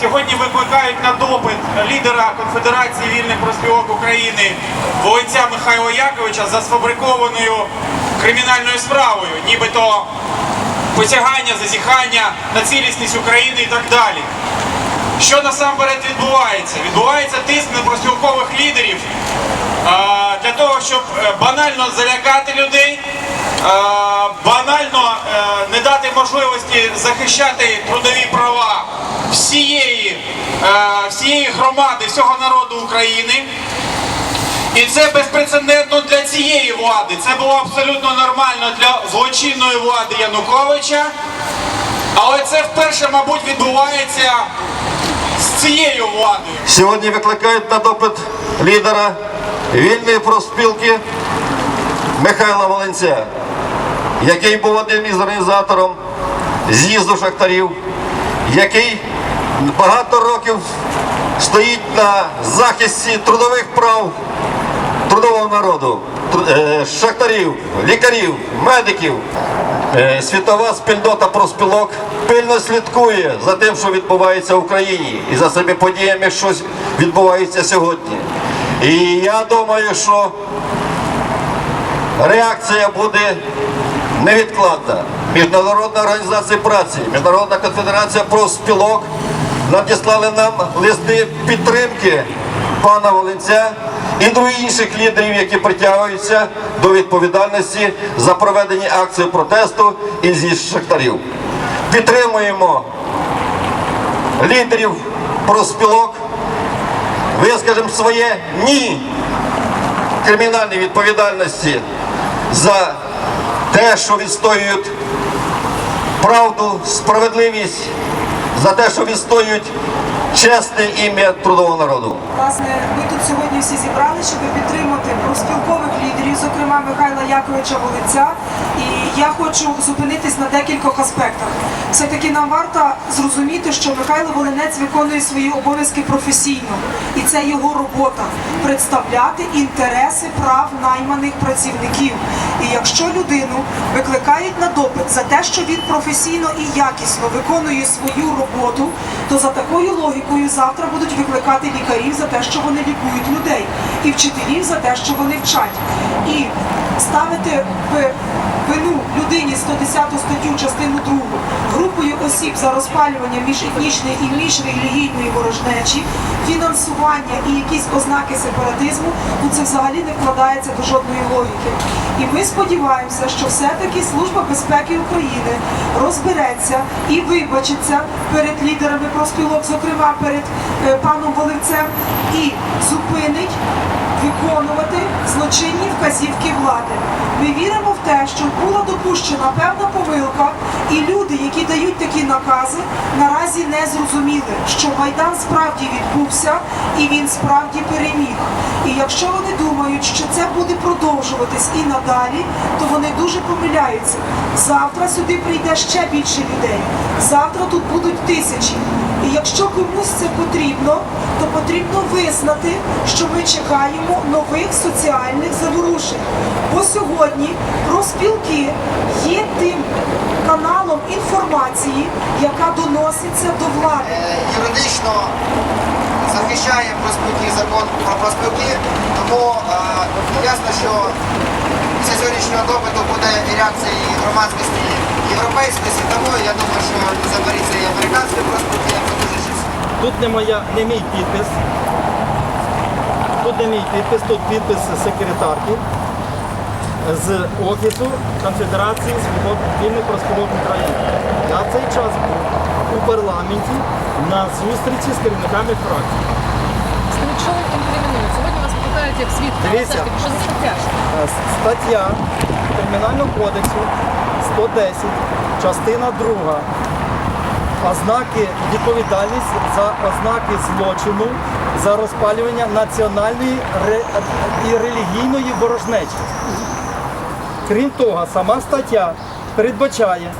Сьогодні викликають на допит лідера Конфедерації вільних профспілок України Волинця Михайла Яковича за сфабрикованою кримінальною справою, нібито посягання, зазіхання на цілісність України і так далі. Що насамперед відбувається? Відбувається тиск на профспілкових лідерів для того, щоб е, банально залякати людей, банально е, не дати можливості захищати трудові права всієї, е, всієї громади, всього народу України. І це безпрецедентно для цієї влади. Це було абсолютно нормально для злочинної влади Януковича. Але це вперше, мабуть, відбувається з цією владою. Сьогодні викликають на допит лідера вільної профспілки Михайла Волинця, який був одним із організатором з'їзду шахтарів, який багато років стоїть на захисті трудових прав трудового народу, е, шахтарів, лікарів, медиків. Е, Світова спільнота профспілок пильно слідкує за тим, що відбувається в Україні, і за цими подіями, що відбувається сьогодні. І я думаю, що реакція буде невідкладна. Міжнародна організація праці, Міжнародна конфедерація профспілок надіслали нам листи підтримки пана Волинця і до інших лідерів, які притягуються до відповідальності за проведення акції протесту і з'їзд шахтарів. Підтримуємо лідерів профспілок, вискажемо своє ні кримінальній відповідальності за те, що відстоюють правду, справедливість, за те, що відстоюють чесне ім'я трудового народу. Власне, ми тут сьогодні всі зібрали, щоб підтримати профспілкових лідерів, зокрема Михайла Яковича Волиця. І я хочу зупинитись на декількох аспектах. Все-таки нам варто зрозуміти, що Михайло Волинець виконує свої обов'язки професійно, і це його робота представляти інтереси прав найманих працівників. І якщо людину викликають на допит за те, що він професійно і якісно виконує свою роботу, то за такою логікою завтра будуть викликати лікарів за те, що вони лікують людей, і вчителів за те, що вони вчать. І ставити в вину людині 110 статтю частину 2 групою осіб за розпалювання міжетнічної і міжрелігійної ворожнечі, фінансування і якісь ознаки сепаратизму, ну це взагалі не вкладається до жодної логіки. І ми сподіваємося, що все-таки Служба безпеки України розбереться і вибачиться перед лідерами профспілок, зокрема перед е, паном Воливцем, і зупинить виконувати злочинні вказівки влади. Ми віримо в те, що була допущена певна помилка, і люди, які дають такі накази, наразі не зрозуміли, що майдан справді відбувся і він справді переміг. І якщо вони думають, що це буде продовжуватись і надалі, то вони дуже помиляються. Завтра сюди прийде ще більше людей. Завтра тут будуть тисячі. І якщо комусь це потрібно, то потрібно визнати, що ми чекаємо нових соціальних заворушень. Бо сьогодні профспілки є тим каналом інформації, яка доноситься до влади. Е, юридично захищає проспілки закон про проспілки, тому е, ясно, що після сьогоднішнього допиту буде і реакція і громадськості європейської, світової. Я думаю, що заберіться і американські проспілки. Тут не моя, не мій підпис. Тут не мій підпис, тут підпис секретарки з Офісу Конфедерації Свобод вільних профспілок України. Я в цей час був у парламенті на зустрічі з керівниками що ви там? Сьогодні вас питають як свідка. Дивіться. Що за стаття? Е, Стаття Кримінального кодексу 110, частина 2. Ознаки відповідальність за ознаки злочину за розпалювання національної ре- і релігійної ворожнечі. Крім того, сама стаття передбачає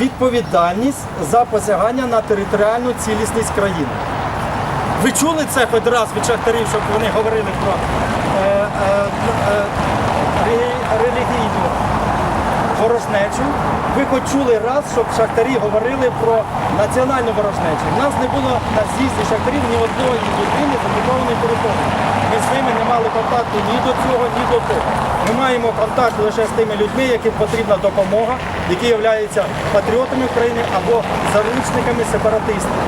відповідальність за посягання на територіальну цілісність країни. Ви чули це хоч раз від шахтарів, щоб вони говорили про е, е, е, релігійну ворожнечу. Ви хоч чули раз, щоб шахтарі говорили про національну ворожнечу. У нас не було на з'їзді шахтарів ні одної людини з окупованої території. Ми з ними не мали контакту ні до цього, ні до того. Ми маємо контакт лише з тими людьми, яким потрібна допомога, які являються патріотами України або заручниками сепаратистів.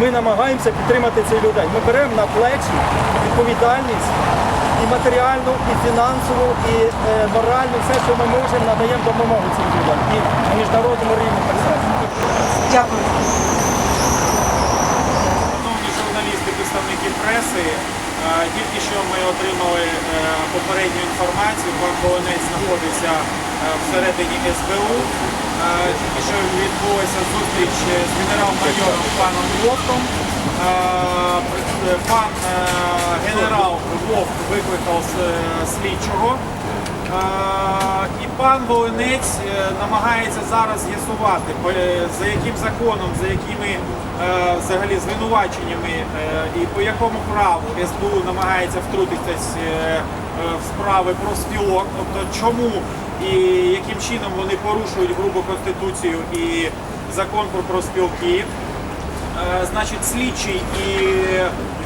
Ми намагаємося підтримати цих людей. Ми беремо на плечі відповідальність і матеріальну, і фінансову, і е, моральну, все, що ми можемо, надаємо допомогу цим людям. І на міжнародному рівні так само. Дякую. Шановні журналісти, представники преси, е, тільки що ми отримали е, попередню інформацію. Пан Волонець знаходиться е, всередині СБУ. Е, Тільки що відбулася зустріч з генерал-майором паном Вовком. Е, е, Пан генерал Вовк викликав слідчого. І пан Волинець намагається зараз з'ясувати, за яким законом, за якими взагалі звинуваченнями і по якому праву СБУ намагається втрутитись в справи про спілок, тобто чому і яким чином вони порушують грубо конституцію і закон про проспілки. Е, Значить, слідчий і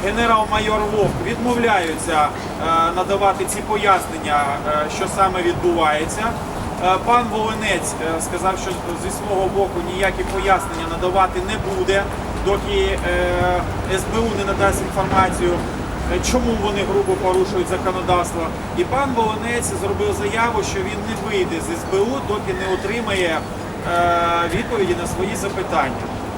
генерал-майор Вовк відмовляються е, надавати ці пояснення, е, що саме відбувається. Е, Пан Волинець е, сказав, що зі свого боку ніякі пояснення надавати не буде, доки е, СБУ не надасть інформацію, е, чому вони грубо порушують законодавство. І пан Волонець зробив заяву, що він не вийде з СБУ, доки не отримає е, відповіді на свої запитання.